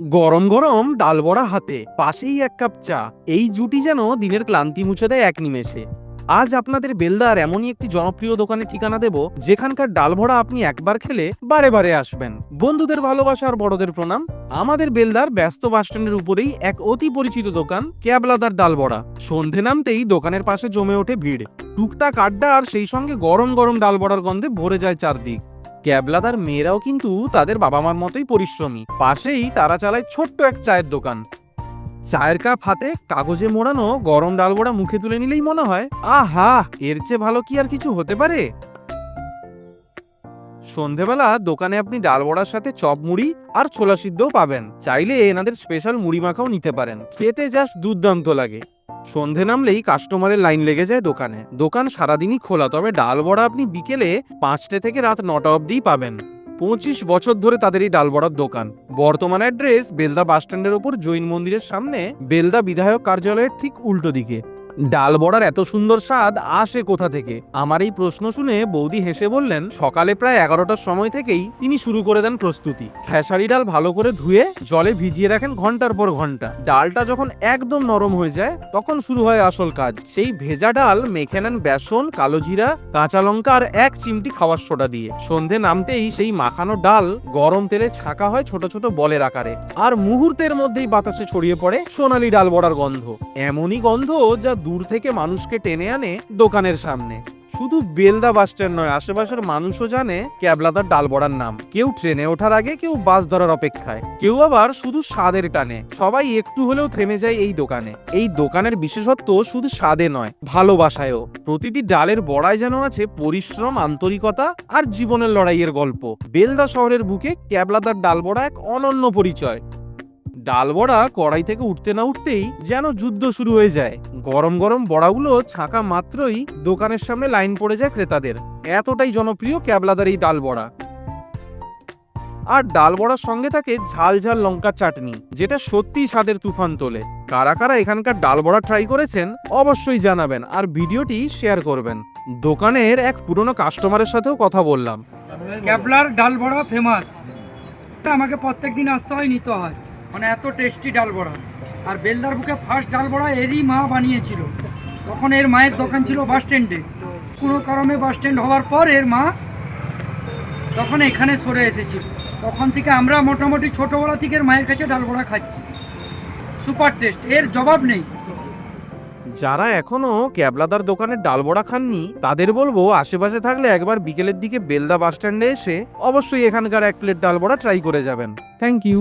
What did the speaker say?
গরম গরম ডাল বড়া হাতে, পাশেই এক কাপ চা। এই জুটি যেন দিনের ক্লান্তি মুছে দেয় এক নিমেষে। আজ আপনাদের বেলদার এমনই একটি জনপ্রিয় দোকানে ঠিকানা দেব, যেখানকার ডাল ভরা আপনি একবার খেলে বারে বারে আসবেন। বন্ধুদের ভালোবাসা আর বড়দের প্রণাম, আমাদের বেলদার ব্যস্ত বাসস্ট্যান্ডের উপরেই এক অতি পরিচিত দোকান, ক্যাবলাদার ডাল বড়া। সন্ধে নামতেই দোকানের পাশে জমে ওঠে ভিড়। টুকটাক আড্ডা আর সেই সঙ্গে গরম গরম ডাল বড়ার গন্ধে ভরে যায় চারদিক। ক্যাবলাদার মেয়েরাও কিন্তু তাদের বাবা মার মতোই পরিশ্রমী। পাশেই তারা চালায় ছোট্ট এক চায়ের দোকান। চায়ের কাপ হাতে কাগজে মোড়ানো গরম ডাল বড়া মুখে তুলে নিলেই মনে হয়, আহা, এর চেয়ে ভালো কি আর কিছু হতে পারে? সন্ধেবেলা দোকানে আপনি ডাল বড়ার সাথে চপ মুড়ি আর ছোলা সিদ্ধও পাবেন। চাইলে এনাদের স্পেশাল মুড়ি মাখাও নিতে পারেন। খেতে জাস্ট দুর্দান্ত লাগে। সন্ধে নামলেই কাস্টমারের লাইন লেগে যায় দোকানে। দোকান সারাদিনই খোলা, তবে ডাল বড়া আপনি বিকেলে পাঁচটা থেকে রাত নটা অবধিই পাবেন। পঁচিশ বছর ধরে তাদের এই ডাল বড়ার দোকান। বর্তমান অ্যাড্রেস বেলদা বাসস্ট্যান্ডের ওপর জৈন মন্দিরের সামনে, বেলদা বিধায়ক কার্যালয়ের ঠিক উল্টো দিকে। ডাল বড়ার এত সুন্দর স্বাদ আসে কোথা থেকে? আমার এই প্রশ্ন শুনে বৌদি হেসে বললেন, সকালে প্রায় এগারোটার সময় থেকেই তিনি শুরু করে দেন প্রস্তুতি। খেসারি ডাল ভালো করে ধুয়ে জলে ভিজিয়ে রাখেন ঘণ্টার পর ঘণ্টা। ডালটা যখন একদম নরম হয়ে যায়, তখন শুরু হয় আসল কাজ। সেই ভেজা ডাল মেখে নেন বেসন, কালো জিরা, কাঁচা লঙ্কা আর এক চিমটি খাওয়ার সোডা দিয়ে। সন্ধে নামতেই সেই মাখানো ডাল গরম তেলে ছাঁকা হয় ছোট ছোট বলের আকারে। আর মুহূর্তের মধ্যেই বাতাসে ছড়িয়ে পড়ে সোনালি ডাল বড়ার গন্ধ। এমনই গন্ধ যা দূর থেকে মানুষকে টেনে আনে দোকানের সামনে। শুধু বেলদা বাস স্ট্যান্ড নয়, আশেপাশের মানুষও জানে ক্যাবলাদার ডাল বড়ার নাম। কেউ ট্রেনে ওঠার আগে কেউ বাস ধরার অপেক্ষায়। কেউ আবার শুধু স্বাদের টানে। সবাই একটু হলেও থেমে যায় এই দোকানে। এই দোকানের বিশেষত্ব শুধু স্বাদে নয়, ভালোবাসায়ও। প্রতিটি ডালের বড়ায় যেন আছে পরিশ্রম, আন্তরিকতা আর জীবনের লড়াইয়ের গল্প। বেলদা শহরের বুকে ক্যাবলাদার ডাল বড়া এক অনন্য পরিচয়। ডাল বড়া কড়াই থেকে উঠতে না উঠতেই যেন যুদ্ধ শুরু হয়ে যায়। গরম গরম বড়াগুলো ছাঁকা মাত্রই দোকানের সামনে লাইন পড়ে যায় ক্রেতাদের। এতটাই জনপ্রিয় ক্যাবলাদার এই ডাল বড়া আর ডাল বড়ার সঙ্গে থাকে ঝাল ঝাল লঙ্কা চাটনি, যেটা সত্যিই স্বাদের তুফান তোলে। কারা কারা এখানকার ডাল বড়া ট্রাই করেছেন, অবশ্যই জানাবেন আর ভিডিওটি শেয়ার করবেন। দোকানের এক পুরনো কাস্টমারের সাথেও কথা বললাম। ক্যাবলার ডাল বড়া ফেমাস আমাকে প্রত্যেক দিন আসতে হয়, নিতে হয়। মানে এত টেস্টি ডাল বড়া। আর বেলদার বুকে ফার্স্ট ডাল বড়া এরই মা বানিয়েছিল। তখন এর মায়ের দোকান ছিল বাস স্ট্যান্ডে কোনো কারণে বাস স্ট্যান্ড হওয়ার পর এর মা তখন এখানে সরে এসেছিল। তখন থেকে আমরা মোটামুটি ছোটোবেলা থেকে এর মায়ের কাছে ডাল বড়া খাচ্ছি। সুপার টেস্ট এর জবাব নেই। যারা এখনও ক্যাবলাদার দোকানের ডাল বড়া খাননি, তাদের বলব আশেপাশে থাকলে একবার বিকেলের দিকে বেলদা বাস স্ট্যান্ডে এসে অবশ্যই এখানকার এক প্লেট ডাল বড়া ট্রাই করে যাবেন। Thank you